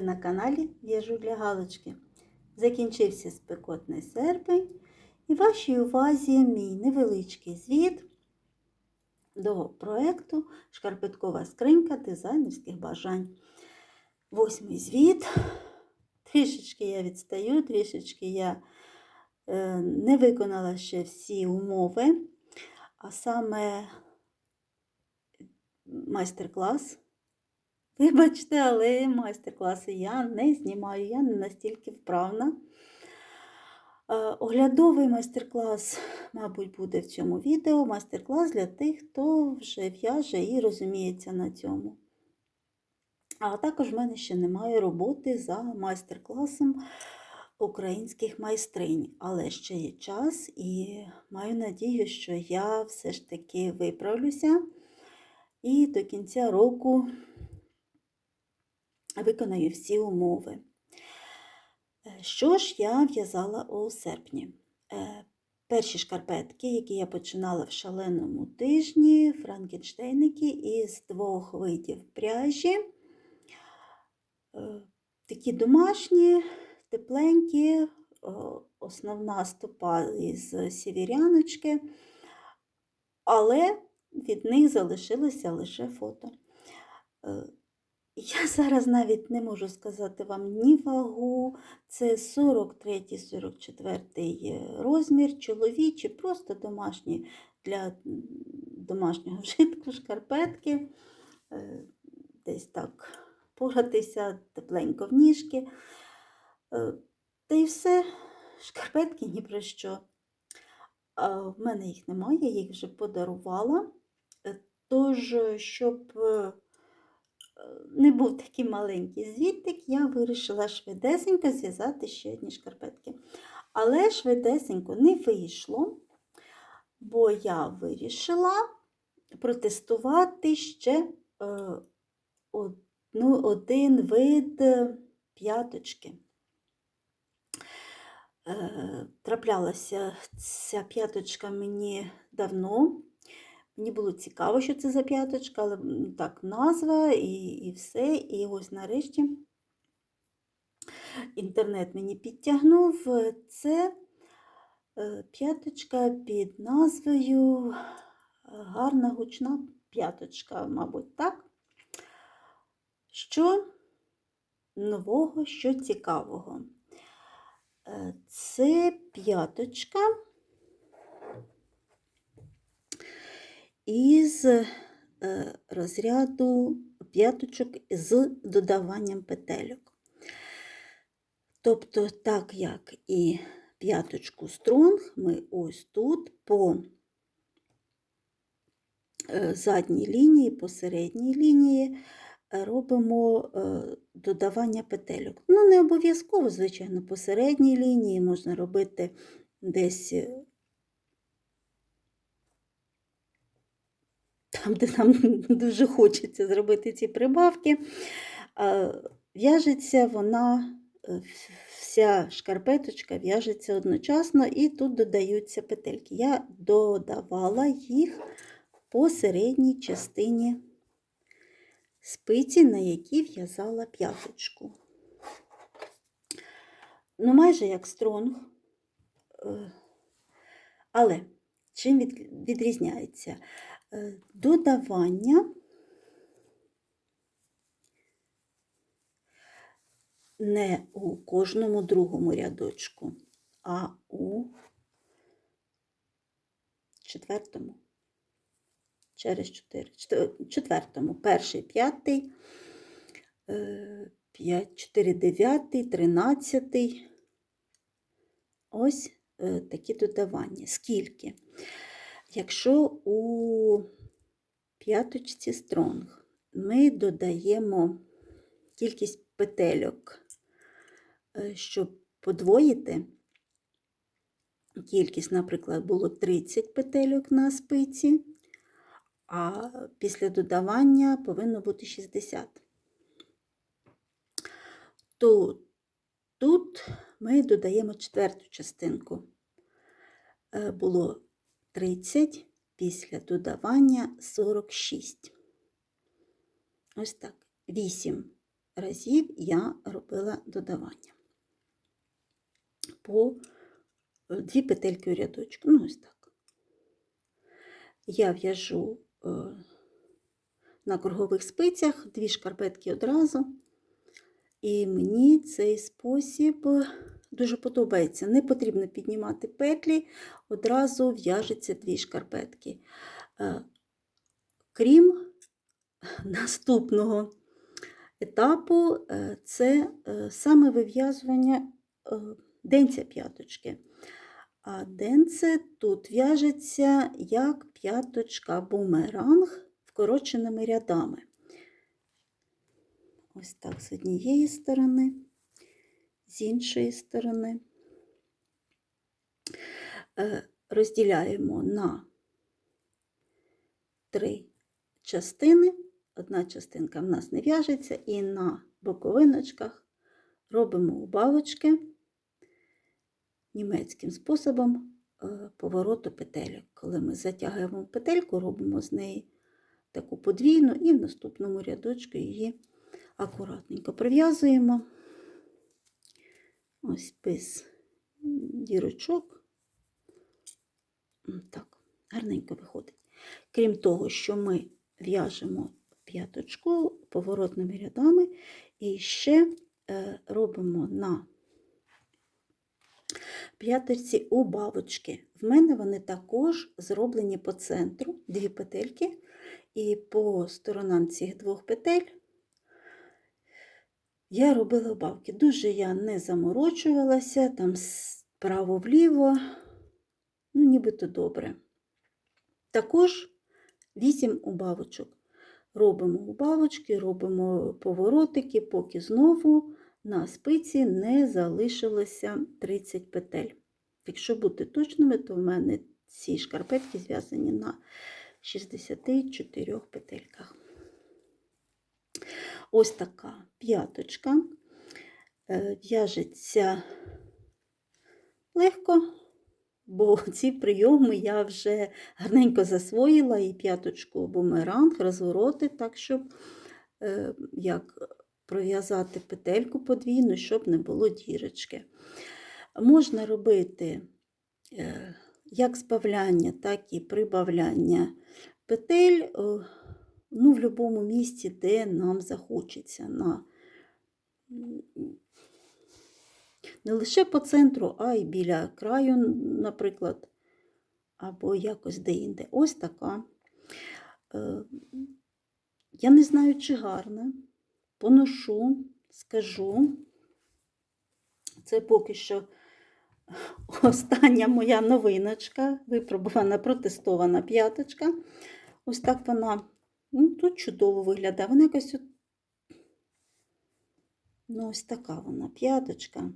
на каналі В'яжу для Галочки. Закінчився спекотний серпень і вашій увазі мій невеличкий звіт до проєкту Шкарпеткова скринька дизайнерських бажань. Восьмий звіт. Трішечки я відстаю, трішечки я е, не виконала ще всі умови, а саме майстер-клас. Вибачте, але майстер-класи я не знімаю, я не настільки вправна. Е, Оглядовий майстер-клас, мабуть, буде в цьому відео. Майстер-клас для тих, хто вже в'яже і розуміється на цьому. А також в мене ще немає роботи за майстер-класом українських майстринь. Але ще є час і маю надію, що я все ж таки виправлюся і до кінця року виконаю всі умови. Е, Що ж я в'язала у серпні? Е, Перші шкарпетки, які я починала в шаленому тижні, франкенштейники із двох видів пряжі. Е, Такі домашні, тепленькі, основна стопа із сівіряночки, але від них залишилося лише фото. Е, я зараз навіть не можу сказати вам ні вагу, це 43-44 розмір, чоловічі, просто домашні для домашнього вжитку, шкарпетки, Е, десь так погратися, тепленько в ніжки. Е, Та й все, шкарпетки ні про що. В мене їх немає, я їх вже подарувала. Е, Тож, щоб е, не був такий маленький звідтик, я вирішила швидесенько зв'язати ще одні шкарпетки. Але швидесенько не вийшло, бо я вирішила протестувати ще е, одну, один вид п'яточки. Е, Траплялася ця п'яточка мені давно. Мені було цікаво, що це за п'яточка, але так, назва і, і все. І ось нарешті інтернет мені підтягнув. Це е, п'яточка під назвою е, Гарна гучна п'яточка, мабуть, так. Що нового, що цікавого? Е, Це п'яточка. Із е, розряду п'яточок з додаванням петельок. Тобто, так як і п'яточку стронг, ми ось тут по е, задній лінії, по середній лінії е, робимо додавання петельок. Ну, не обов'язково, звичайно, по середній лінії можна робити десь там, де нам дуже хочеться зробити ці прибавки, в'яжеться вона, е, вся шкарпеточка в'яжеться одночасно, і тут додаються петельки. Я додавала їх по середній частині спиці, на якій в'язала п'яточку. Ну, майже як стронг. Е, Але чим від- відрізняється? Е, Додавання не у кожному другому рядочку, а у четвертому. Через чотири. Четвертому. Перший, п'ятий, е, п'ять, чотири, дев'ятий, тринадцятий. Ось е, такі додавання. Скільки? Якщо у п'яточці стронг ми додаємо кількість петельок, е, щоб подвоїти, кількість, наприклад, було 30 петельок на спиці, а після додавання повинно бути 60. То тут ми додаємо четверту частинку. Е, Було 30, після додавання 46. Ось так. 8 разів я робила додавання. По е, дві петельки у рядочку. Ну, ось так. Я в'яжу е, на кругових спицях дві шкарпетки одразу. І мені цей спосіб дуже подобається. Не потрібно піднімати петлі, одразу в'яжеться дві шкарпетки. Е, Крім наступного етапу, е, це е, саме вив'язування денця п'яточки. А денце тут в'яжеться як п'яточка бумеранг вкороченими рядами. Ось так з однієї сторони, з іншої сторони. Е, Розділяємо на три частини. Одна частинка в нас не в'яжеться, і на боковиночках робимо убавочки німецьким способом е, повороту петельок. Коли ми затягуємо петельку, робимо з неї таку подвійну і в наступному рядочку її акуратненько прив'язуємо. Ось без дірочок. Так, гарненько виходить. Крім того, що ми в'яжемо п'яточку поворотними рядами і ще е, робимо на п'яточці убавочки. В мене вони також зроблені по центру, дві петельки, і по сторонам цих двох петель я робила убавки. Дуже я не заморочувалася, там справа-вліво, ну, нібито добре. Також 8 убавочок. Робимо убавочки, робимо поворотики, поки знову на спиці не залишилося 30 петель. Якщо бути точними, то в мене ці шкарпетки зв'язані на 64 петельках. Ось така п'яточка. Е, В'яжеться легко, бо ці прийоми я вже гарненько засвоїла і п'яточку бумеранг, розвороти, так, щоб е, як пров'язати петельку подвійну, щоб не було дірочки. Можна робити е, як збавляння, так і прибавляння петель ну, в будь-якому місці, де нам захочеться. На... Не лише по центру, а й біля краю, наприклад, або якось де-інде. Ось така. Е, Я не знаю, чи гарна. Поношу, скажу. Це поки що остання моя новиночка, випробувана, протестована п'яточка. Ось так вона ну, тут чудово виглядає. Вона якась от... ну, ось така вона п'яточка.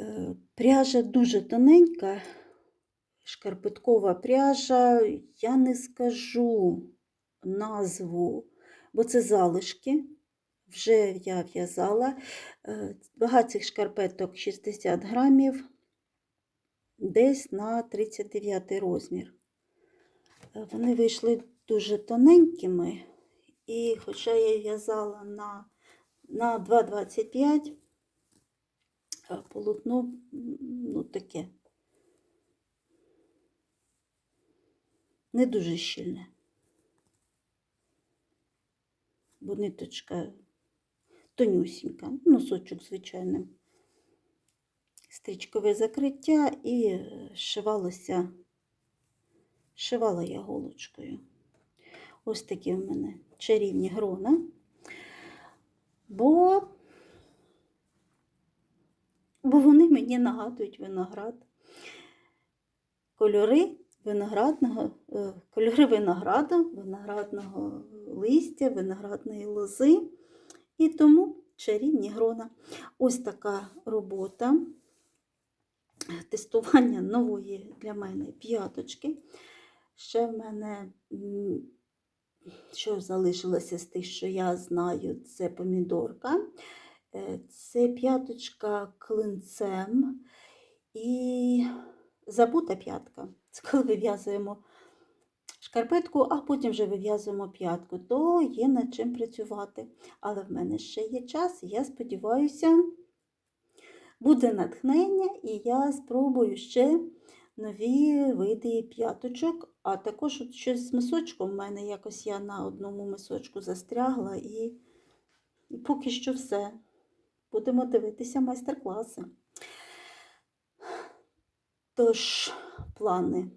Е, Пряжа дуже тоненька, шкарпеткова пряжа, я не скажу назву, бо це залишки. Вже я в'язала. Е, Вага цих шкарпеток 60 грамів, десь на 39 розмір. Е, Вони вийшли дуже тоненькими, і хоча я в'язала на, на 2,25, полотно ну, таке не дуже щільне. Бо ниточка тонюсінька, носочок звичайним. Стрічкове закриття і шивалося, шивала я голочкою. Ось такі в мене чарівні грона. Бо, бо вони мені нагадують виноград. Кольори виноградного, е, кольори винограду, виноградного листя, виноградної лози. І тому чарівні грона. Ось така робота. Тестування нової для мене п'яточки. Ще в мене, що залишилося з тих, що я знаю, це помідорка. Е, Це п'яточка клинцем і забута п'ятка. Це коли вив'язуємо шкарпетку, а потім вже вив'язуємо п'ятку, то є над чим працювати. Але в мене ще є час, і я сподіваюся, буде натхнення, і я спробую ще нові види п'яточок. А також от щось з мисочком в мене якось я на одному мисочку застрягла і, і поки що все. Будемо дивитися майстер-класи. Тож, плани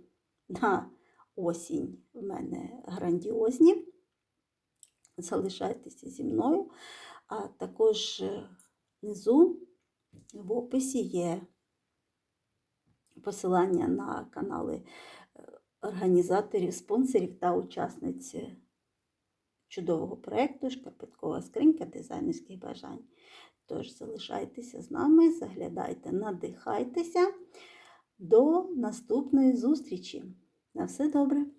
на осінь в мене грандіозні. Залишайтеся зі мною. А також е, внизу в описі є посилання на канали е, організаторів, спонсорів та учасниць чудового проєкту Шкарпеткова скринька дизайнерських бажань. Тож залишайтеся з нами, заглядайте, надихайтеся. До наступної зустрічі. На все добре!